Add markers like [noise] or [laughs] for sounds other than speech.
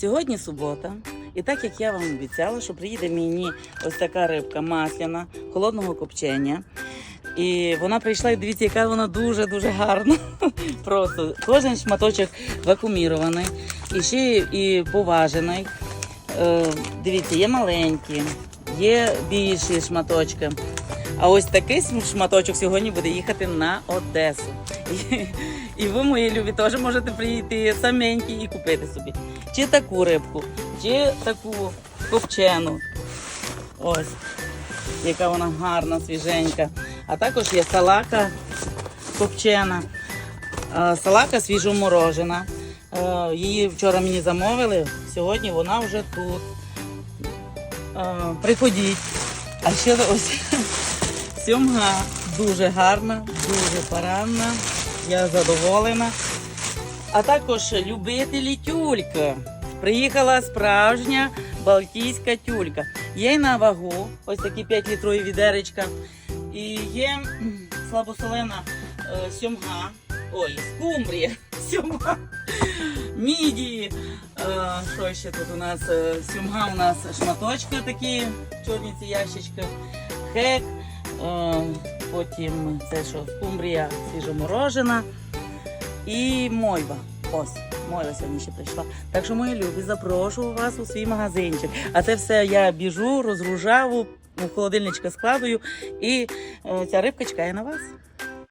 Сьогодні субота, і так як я вам обіцяла, що приїде мені ось така рибка масляна, холодного копчення. І вона прийшла, і дивіться, яка вона дуже-дуже гарна. [laughs] Просто кожен шматочок вакуумірований, і ще і поважений. Е, дивіться, є маленькі, є більші шматочки. А ось такий шматочок сьогодні буде їхати на Одесу. І, ви, мої любі, теж можете прийти саменькі і купити собі. Чи таку рибку, чи таку копчену. Ось, яка вона гарна, свіженька. А також є салака копчена. Салака свіжоморожена. Її вчора мені замовили, сьогодні вона вже тут. Приходіть. А ще ось [laughs] сьомга дуже гарна, дуже паранна. Я задоволена. А також любителі тюльки. Приїхала справжня балтійська тюлька. Є й на вагу, ось такі 5 літрові відеречка. І є слабосолена е, сьомга. Ой, скумбрія, [laughs] сьомга. Міді. Е, що ще тут у нас? Е, Сьомга у нас шматочки такі, чорні ці ящички. Хек. Е, потім це що, скумбрія свіжоморожена. І мойва. Ось, мойва сьогодні ще прийшла. Так що, мої любі, запрошую вас у свій магазинчик. А це все я біжу, розгружаю, в холодильничка складую, і е, ця рибка чекає на вас.